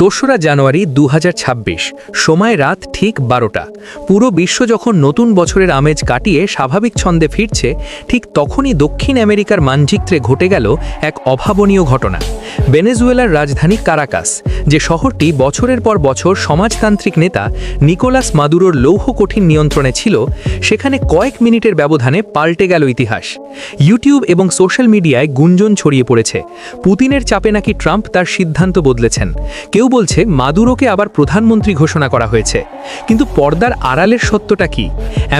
দোসরা জানুয়ারি দু হাজার ছাব্বিশ, সময় রাত ঠিক বারোটা। পুরো বিশ্ব যখন নতুন বছরের আমেজ কাটিয়ে স্বাভাবিক ছন্দে ফিরছে, ঠিক তখনই দক্ষিণ আমেরিকার মানচিত্রে ঘটে গেল এক অভাবনীয় ঘটনা। ভেনেজুয়েলার রাজধানী কারাকাস, যে শহরটি বছরের পর বছর সমাজতান্ত্রিক নেতা নিকোলাস মাদুরোর লৌহ কঠিন নিয়ন্ত্রণে ছিল, সেখানে কয়েক মিনিটের ব্যবধানে পাল্টে গেল ইতিহাস। ইউটিউব এবং সোশ্যাল মিডিয়ায় গুঞ্জন ছড়িয়ে পড়েছে, পুতিনের চাপে নাকি ট্রাম্প তার সিদ্ধান্ত বদলেছেন। কেউ বলছে মাদুরোকে আবার প্রধানমন্ত্রী ঘোষণা করা হয়েছে। কিন্তু পর্দার আড়ালের সত্যটা কি?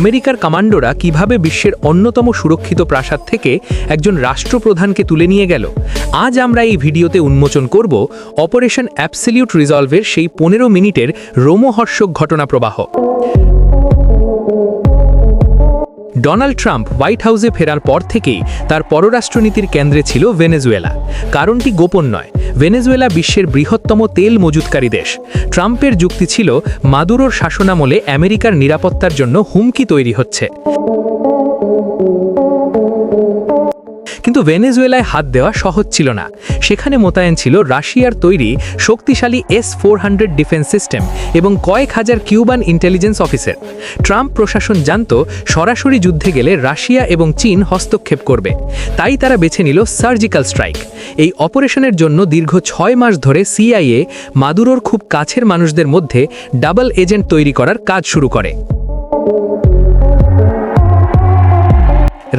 আমেরিকার কমান্ডোরা কীভাবে বিশ্বের অন্যতম সুরক্ষিত প্রাসাদ থেকে একজন রাষ্ট্রপ্রধানকে তুলে নিয়ে গেল? আজ আমরা এই ভিডিওতে উন্মোচন করব অপারেশন অ্যাবসলিউট রিজলভের সেই পনেরো মিনিটের রোমহর্ষক ঘটনা প্রবাহ ডোনাল্ড ট্রাম্প হোয়াইট হাউসে ফেরার পর থেকেই তার পররাষ্ট্রনীতির কেন্দ্রে ছিল ভেনেজুয়েলা। কারণটি গোপন নয়। ভেনেজুয়েলা বিশ্বের বৃহত্তম তেল মজুতকারী দেশ। ট্রাম্পের যুক্তি ছিল, মাদুরোর শাসনামলে আমেরিকার নিরাপত্তার জন্য হুমকি তৈরি হচ্ছে। কিন্তু ভেনেজুয়েলায় হাত দেওয়া সহজ ছিল না। সেখানে মোতায়েন ছিল রাশিয়ার তৈরি শক্তিশালী এস ফোর ডিফেন্স সিস্টেম এবং কয়েক হাজার কিউবান ইন্টেলিজেন্স অফিসার। ট্রাম্প প্রশাসন জানত, সরাসরি যুদ্ধে গেলে রাশিয়া এবং চীন হস্তক্ষেপ করবে। তাই তারা বেছে নিল সার্জিক্যাল স্ট্রাইক। এই অপারেশনের জন্য দীর্ঘ ছয় মাস ধরে সিআইএ মাদুরোর খুব কাছের মানুষদের মধ্যে ডাবল এজেন্ট তৈরি করার কাজ শুরু করে।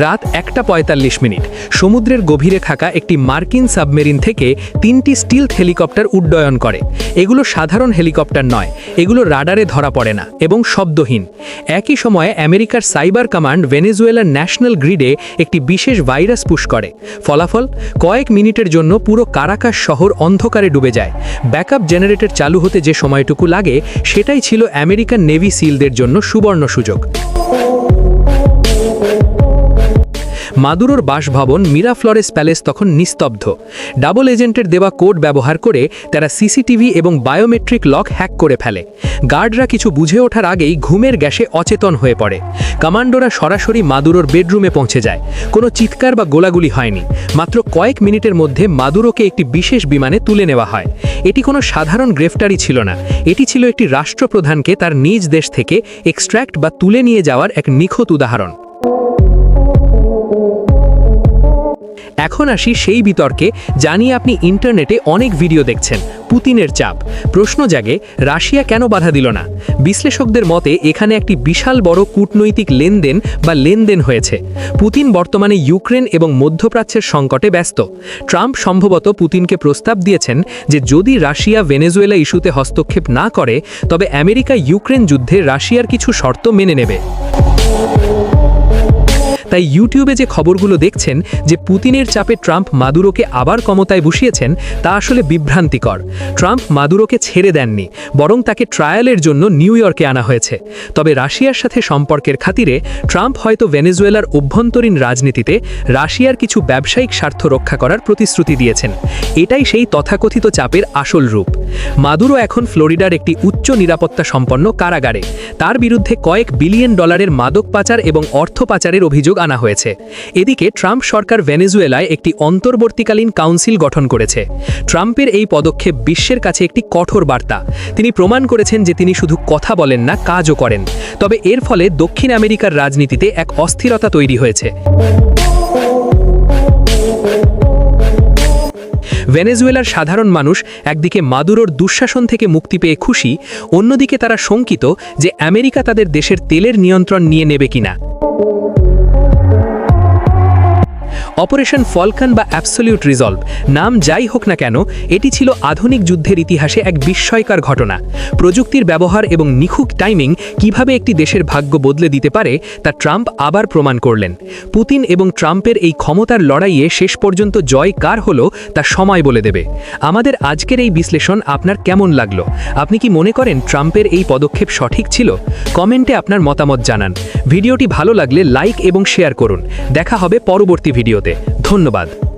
রাত একটা পঁয়তাল্লিশ মিনিট। সমুদ্রের গভীরে থাকা একটি মার্কিন সাবমেরিন থেকে তিনটি স্টিল হেলিকপ্টার উড্ডয়ন করে। এগুলো সাধারণ হেলিকপ্টার নয়, এগুলো রাডারে ধরা পড়ে না এবং শব্দহীন। একই সময়ে আমেরিকার সাইবার কমান্ড ভেনেজুয়েলার ন্যাশনাল গ্রিডে একটি বিশেষ ভাইরাস পুশ করে। ফলাফল, কয়েক মিনিটের জন্য পুরো কারাকাস শহর অন্ধকারে ডুবে যায়। ব্যাকআপ জেনারেটর চালু হতে যে সময়টুকু লাগে, সেটাই ছিল আমেরিকান নেভি সিলদের জন্য সুবর্ণ সুযোগ। মাদুরোর বাসভবন মিরাফ্লরেস প্যালেস তখন নিস্তব্ধ। ডাবল এজেন্টের দেওয়া কোড ব্যবহার করে তারা সিসিটিভি এবং বায়োমেট্রিক লক হ্যাক করে ফেলে। গার্ডরা কিছু বুঝে ওঠার আগেই ঘুমের গ্যাসে অচেতন হয়ে পড়ে। কমান্ডোরা সরাসরি মাদুরোর বেডরুমে পৌঁছে যায়। কোনো চিৎকার বা গোলাগুলি হয়নি। মাত্র কয়েক মিনিটের মধ্যে মাদুরোকে একটি বিশেষ বিমানে তুলে নেওয়া হয়। এটি কোনো সাধারণ গ্রেফতারি ছিল না। এটি ছিল একটি রাষ্ট্রপ্রধানকে তার নিজ দেশ থেকে এক্সট্র্যাক্ট বা তুলে নিয়ে যাওয়ার এক নিখুঁত উদাহরণ। এখন আসি সেই বিতর্কে জানি আপনি ইন্টারনেটে অনেক ভিডিও দেখছেন, পুতিনের চাপ। প্রশ্ন জাগে, রাশিয়া কেন বাধা দিল না? বিশ্লেষকদের মতে, এখানে একটি বিশাল বড় কূটনৈতিক লেনদেন বা লেনদেন হয়েছে। পুতিন বর্তমানে ইউক্রেন এবং মধ্যপ্রাচ্যের সংকটে ব্যস্ত। ট্রাম্প সম্ভবত পুতিনকে প্রস্তাব দিয়েছেন যে, যদি রাশিয়া ভেনেজুয়েলা ইস্যুতে হস্তক্ষেপ না করে, তবে আমেরিকা ইউক্রেন যুদ্ধে রাশিয়ার কিছু শর্ত মেনে নেবে। তাই ইউটিউবে যে খবরগুলো দেখছেন যে পুতিনের চাপে ট্রাম্প মাদুরোকে আবার ক্ষমতায় বসিয়েছেন, তা আসলে বিভ্রান্তিকর। ট্রাম্প মাদুরোকে ছেড়ে দেননি, বরং তাকে ট্রায়ালের জন্য নিউ ইয়র্কে আনা হয়েছে। তবে রাশিয়ার সাথে সম্পর্কের খাতিরে ট্রাম্প হয়তো ভেনেজুয়েলার অভ্যন্তরীণ রাজনীতিতে রাশিয়ার কিছু ব্যবসায়িক স্বার্থ রক্ষা করার প্রতিশ্রুতি দিয়েছেন। এটাই সেই তথাকথিত চাপের আসল রূপ। মাদুরো এখন ফ্লোরিডার একটি উচ্চ নিরাপত্তা সম্পন্ন কারাগারে। তার বিরুদ্ধে কয়েক বিলিয়ন ডলারের মাদক পাচার এবং অর্থ পাচারের অভিযোগ আনা হয়েছে। এদিকে ট্রাম্প সরকার ভেনেজুয়েলায় একটি অন্তর্বর্তীকালীন কাউন্সিল গঠন করেছে। ট্রাম্পের এই পদক্ষেপ বিশ্বের কাছে একটি কঠোর বার্তা। তিনি প্রমাণ করেছেন যে তিনি শুধু কথা বলেন না, কাজও করেন। তবে এর ফলে দক্ষিণ আমেরিকার রাজনীতিতে এক অস্থিরতা তৈরি হয়েছে। ভেনেজুয়েলার সাধারণ মানুষ একদিকে মাদুরোর দুঃশাসন থেকে মুক্তি পেয়ে খুশি, অন্যদিকে তারা শঙ্কিত যে আমেরিকা তাদের দেশের তেলের নিয়ন্ত্রণ নিয়ে নেবে কিনা। অপারেশন ফলকান বা অ্যাবসলিউট রিজলভ। নাম যাই হোক না কেন, এটি ছিল আধুনিক যুদ্ধের ইতিহাসে এক বিস্ময়কর ঘটনা। প্রযুক্তির ব্যবহার এবং নিখুঁত টাইমিং কীভাবে একটি দেশের ভাগ্য বদলে দিতে পারে, তা ট্রাম্প আবার প্রমাণ করলেন। পুতিন এবং ট্রাম্পের এই ক্ষমতার লড়াইয়ে শেষ পর্যন্ত জয় কার হলো, তা সময় বলে দেবে। আমাদের আজকের এই বিশ্লেষণ আপনার কেমন লাগল? আপনি কি মনে করেন ট্রাম্পের এই পদক্ষেপ সঠিক ছিল? কমেন্টে আপনার মতামত জানান। ভিডিওটি ভালো লাগলে লাইক এবং শেয়ার করুন। দেখা হবে পরবর্তী ভিডিওতে। ধন্যবাদ।